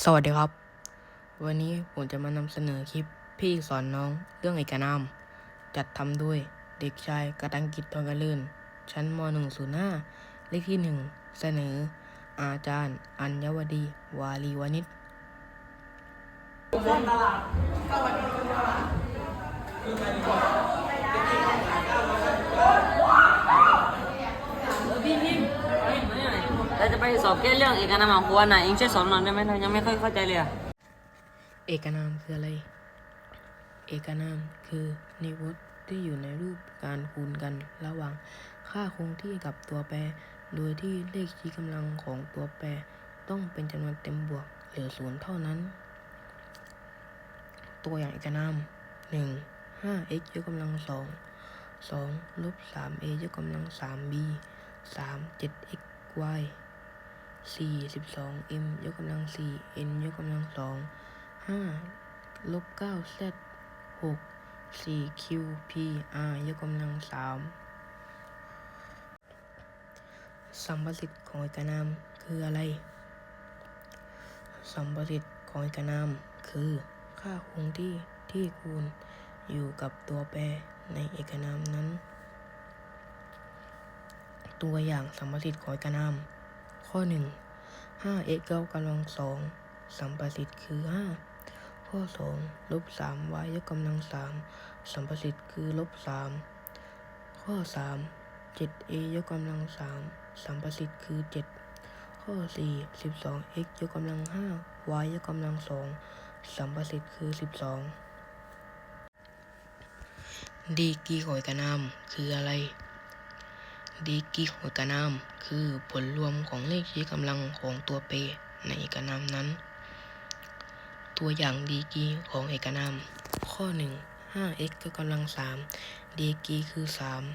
สวัสดีครับ วันนี้ผมจะมานำเสนอคลิปพี่สอนน้องเรื่องเอกนาม จัดทำด้วยเด็กชายกตังกิจทองกระลื่น ชั้นม .105 เลขที่ 1 เสนอ อาจารย์ อัญวดี วาลีวานิชพี่พิมพ์เราจะ ไปสอบแก้เรื่องเอกนามของครูนไหนเองช่วยสอนหน่อยได้ไหมเรายังไม่ค่อยเข้าใจเลยอะเอกนามคืออะไร เอกนามคือนิวตที่อยู่ในรูปการคูณกันระหว่าง ค่าคงที่กับตัวแปร โดยที่เลขชี้กำลังของตัวแปร ต้องเป็นจำนวนเต็มบวกหรือศูนย์เท่านั้น ตัวอย่างเอกนาม 1 5 x ยกกำลังสอง2ลบ3 a ยกกำลัง3 b 3 7 x y 4 12 m ยกกำลัง 4 n ยกกำลังสอง5ลบ9 z 6 4 q p r ยกกำลัง 3 สัมประสิทธิ์ของเอกนามคืออะไร สัมประสิทธิ์ของเอกนามคือ ค่าคงที่ที่คูณอยู่กับตัวแปรในเอกนามนั้น ตัวอย่างสัมประสิทธิ์ของเอกนาม ข้อ 1 5 x เก้ากำลังสองสัมประสิทธิ์คือ 5 ข้อ 2 ลบ 3 y ยกกำลัง3สัมประสิทธิ์คือลบ 3 ข้อ 3 7 a ยกกำลัง3สัมประสิทธิ์คือ 7 ข้อ 4 12 x ยกกำลัง5 y ยกกำลัง2สัมประสิทธิ์คือ 12 ดีกรีของเอกนามคืออะไร ดีกีของเอกนาม คือผลรวมของเลขชี้กำลังของตัวเปในเอกนามนั้น ตัวอย่างดีกีของเอกนาม ข้อ 1 5x ยกกำลัง 3 ดีกีคือ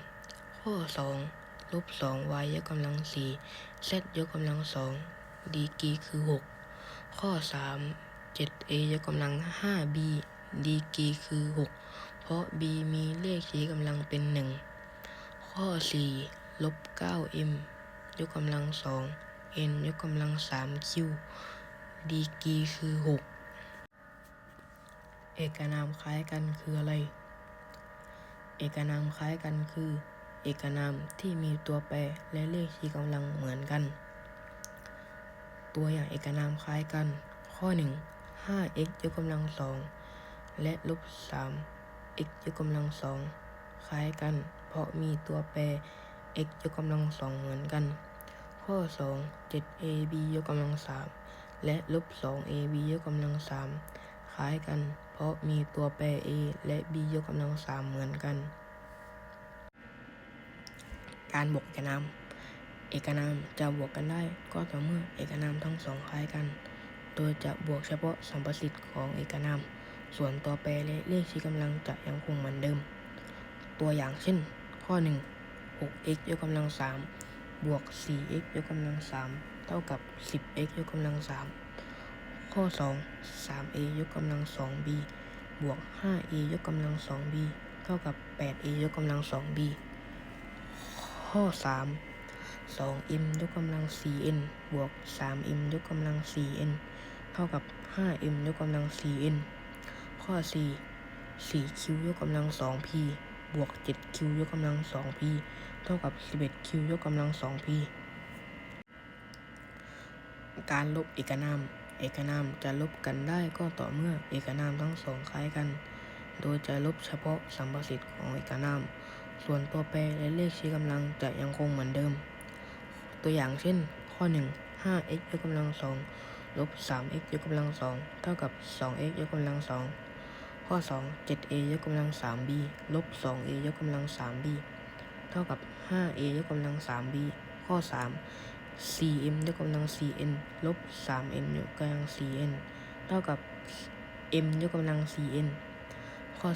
3 ข้อ 2 ลบ 2y ยกกำลัง 4 z ยกกำลัง 2 ดีกีคือ 6 ข้อ 3 7a ยกกำลัง 5b ดีกีคือ 6 เพราะ b มีเลขชี้กำลังเป็น 1 ข้อ 4 ลบ 9m ยกกำลัง2 n ยกกำลัง 3q ดีกีคือ 6 เอกนามคล้ายกันคืออะไร เอกนามคล้ายกันคือ เอกนามที่มีตัวแปรและเลขชี้กำลังเหมือนกัน ตัวอย่างเอกนามคล้ายกัน ข้อ 1 5x ยกกำลัง2และลบ 3x ยกกำลัง2คล้ายกัน เพราะมีตัวแปร x ยกกำลัง2เหมือนกัน ข้อ 2 7ab ยกกำลัง3และลบ 2ab ยกกำลัง3คล้ายกัน เพราะมีตัวแปร a และ b ยกกำลัง3เหมือนกัน การบวกเอกนาม เอกนามจะบวกกันได้ก็ต่อเมื่อเอกนามทั้งสองคล้ายกัน โดยจะบวกเฉพาะสัมประสิทธิ์ของเอกนาม ส่วนตัวแปรและเลขชี้กำลังจะยังคงเหมือนเดิม ตัวอย่างเช่น ข้อ 1 6x ยกกำลัง 3 บวก 4x ยกกำลัง 3 เท่ากับ 10x ยกกำลัง 3 ข้อ 2 3a ยกกำลัง 2b บวก 5a ยกกำลัง 2b เท่ากับ 8a ยกกำลัง 2b ข้อ 3 2m ยกกำลัง 4n บวก 3m ยกกำลัง 4n เท่ากับ 5m ยกกำลัง 4n ข้อ 4 4q ยกกำลัง 2p บวก 7q ยกกำลัง 2p เท่ากับ 11q ยกกำลัง 2p การลบเอกนาม เอกนามจะลบกันได้ก็ต่อเมื่อเอกนามทั้งสองคล้ายกัน โดยจะลบเฉพาะสัมประสิทธิ์ของเอกนาม ส่วนตัวแปรและเลขชี้กำลังจะยังคงเหมือนเดิม ตัวอย่างเช่น ข้อ 1 5x ยกกำลัง2ลบ 3x ยกกำลัง2เท่ากับ 2x ยกกำลัง2 ข้อ 2 7a ยกกำลัง 3b ลบ 2a ยกกำลัง 3b เท่ากับ 5a ยกกำลัง 3b ข้อ3 4m ยกกำลัง 4n ลบ 3n ยกกำลัง 4n เท่ากับ m ยกกำลัง 4n ข้อ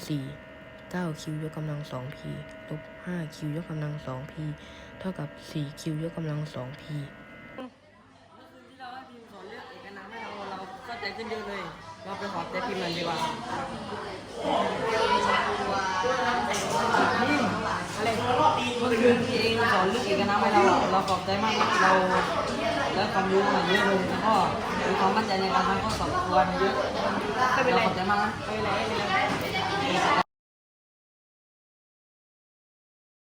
4 9q ยกกำลัง 2p ลบ 5q ยกกำลัง 2p เท่ากับ 4q ยกกำลัง 2p ที่เราให้พิมพ์สอนเรื่องเอกนามให้เราเราเข้าใจขึ้นเยอะเลย เราไปขอเจ๊พิมพ์มันดีกว่าอะไรพี่เองสอนลึกเอกนะไม่เราเราขอบใจมากเราแล้วความรู้มันเยอะลงแล้วก็มีความมั่นใจในการทำข้อสอบตัวมันเยอะเป็นไรขอบใจมากนะไม่เป็นไรไม่เป็นไร